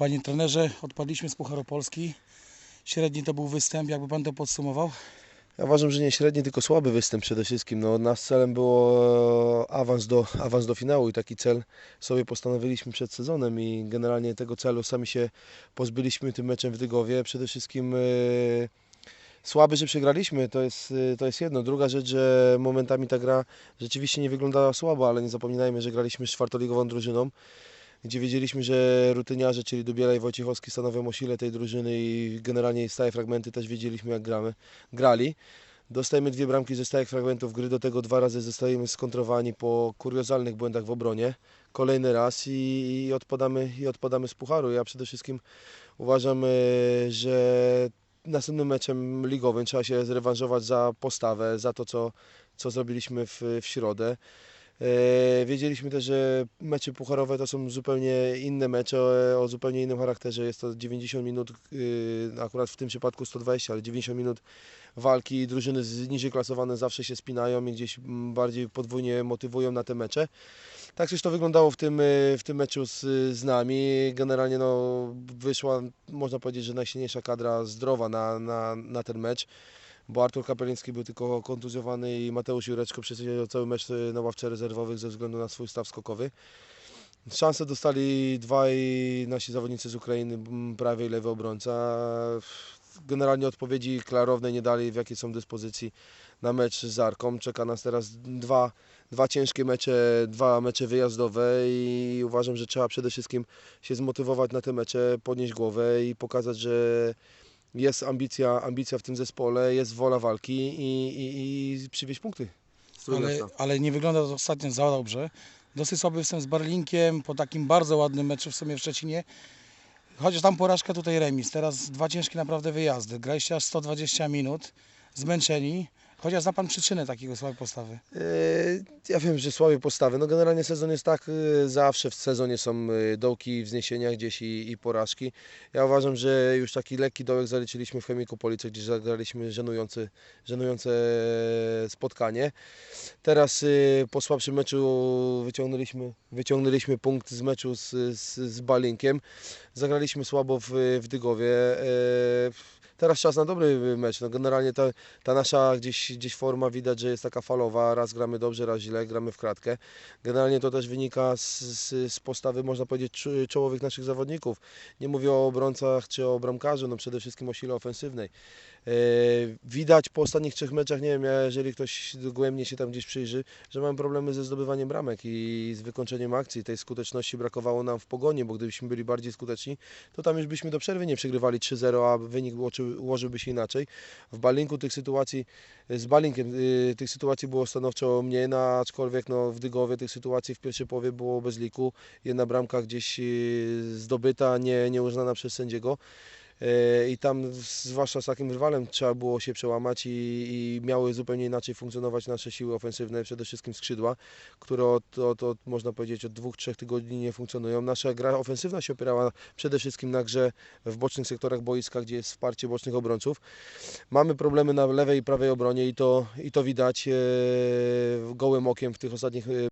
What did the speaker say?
Panie trenerze, odpadliśmy z Pucharu Polski. Średni to był występ, jakby pan to podsumował? Ja uważam, że nie średni, tylko słaby występ przede wszystkim. No, nas celem było e, awans do, awans do finału i taki cel sobie postanowiliśmy przed sezonem i generalnie tego celu sami się pozbyliśmy tym meczem w Dygowie. Przede wszystkim e, słaby, że przegraliśmy, to jest, e, to jest jedno. Druga rzecz, że momentami ta gra rzeczywiście nie wyglądała słabo, ale nie zapominajmy, że graliśmy z czwartoligową drużyną gdzie wiedzieliśmy, że rutyniarze, czyli Dubiela i Wojciechowski stanowią o sile tej drużyny i generalnie stałe fragmenty też wiedzieliśmy jak gramy, grali. Dostajemy dwie bramki ze stałych fragmentów gry, do tego dwa razy zostajemy skontrowani po kuriozalnych błędach w obronie. Kolejny raz i, i, odpadamy, i odpadamy z pucharu. Ja przede wszystkim uważam, e, że następnym meczem ligowym trzeba się zrewanżować za postawę, za to, co, co zrobiliśmy w, w środę. E, Wiedzieliśmy też, że mecze pucharowe to są zupełnie inne mecze o, zupełnie innym charakterze. Jest to 90 minut, y, akurat w tym przypadku 120, ale 90 minut walki. Drużyny niżej klasowane zawsze się spinają i gdzieś bardziej podwójnie motywują na te mecze. Tak też to wyglądało w tym, y, w tym meczu z, z nami. Generalnie no, wyszła, można powiedzieć, że najsilniejsza kadra zdrowa na, na, na ten mecz bo Artur Kapeliński był tylko kontuzjowany i Mateusz Jureczko przesiedział cały mecz y, na ławce rezerwowych ze względu na swój staw skokowy. Szansę dostali dwaj nasi zawodnicy z Ukrainy, prawy i lewy obrońca. Generalnie odpowiedzi klarownej nie dali, w jakiej są dyspozycji na mecz z Arką. Czeka nas teraz dwa, dwa ciężkie mecze, dwa mecze wyjazdowe i uważam, że trzeba przede wszystkim się zmotywować na te mecze, podnieść głowę i pokazać, że jest ambicja, ambicja w tym zespole, jest wola walki i, i, i przywieźć punkty. Ale, ale nie wygląda to ostatnio za dobrze. Dosyć słaby występ z Barlinkiem po takim bardzo ładnym meczu w sumie w Szczecinie. Chociaż tam porażka, tutaj remis. Teraz dwa ciężkie naprawdę wyjazdy. Graliście aż 120 minut, zmęczeni. Chociaż zna pan przyczynę takiego słabej postawy. Yy, Ja wiem, że słabe postawy. No generalnie sezon jest tak, yy, zawsze w sezonie są yy, dołki, wzniesienia gdzieś i, i porażki. Ja uważam, że już taki lekki dołek zaliczyliśmy w Chemiku Police, gdzie zagraliśmy żenujący, żenujące spotkanie. Teraz po słabszym meczu wyciągnęliśmy, wyciągnęliśmy punkt z meczu z, z, z Balinkiem. Zagraliśmy słabo w, w Dygowie. Teraz czas na dobry mecz. No generalnie ta, ta nasza gdzieś, gdzieś forma widać, że jest taka falowa. Raz gramy dobrze, raz źle, gramy w kratkę. Generalnie to też wynika z, z, z postawy, można powiedzieć, czo- czołowych naszych zawodników. Nie mówię o obrońcach czy o bramkarzu, no przede wszystkim o sile ofensywnej. E, Widać po ostatnich trzech meczach, nie wiem, jeżeli ktoś dogłębnie się tam gdzieś przyjrzy, że mamy problemy ze zdobywaniem bramek i z wykończeniem akcji. Tej skuteczności brakowało nam w pogoni, bo gdybyśmy byli bardziej skuteczni, to tam już byśmy do przerwy nie przegrywali 3-0, a wynik ułoży- ułożyłby się inaczej. W Balinku tych sytuacji, z Balinkiem y, tych sytuacji było stanowczo mniej, no, aczkolwiek no, w Dygowie tych sytuacji w pierwszej połowie było bez liku. Jedna bramka gdzieś y, zdobyta, nie, nie uznana przez sędziego. Y, I tam, zwłaszcza z takim rywalem, trzeba było się przełamać i, i miały zupełnie inaczej funkcjonować nasze siły ofensywne, przede wszystkim skrzydła, które od, od, od można powiedzieć, od dwóch, trzech tygodni nie funkcjonują. Nasza gra ofensywna się opierała przede wszystkim na grze w bocznych sektorach boiska, gdzie jest wsparcie bocznych obrońców. Mamy problemy na lewej i prawej obronie i to, i to widać e, gołym okiem w tych ostatnich e,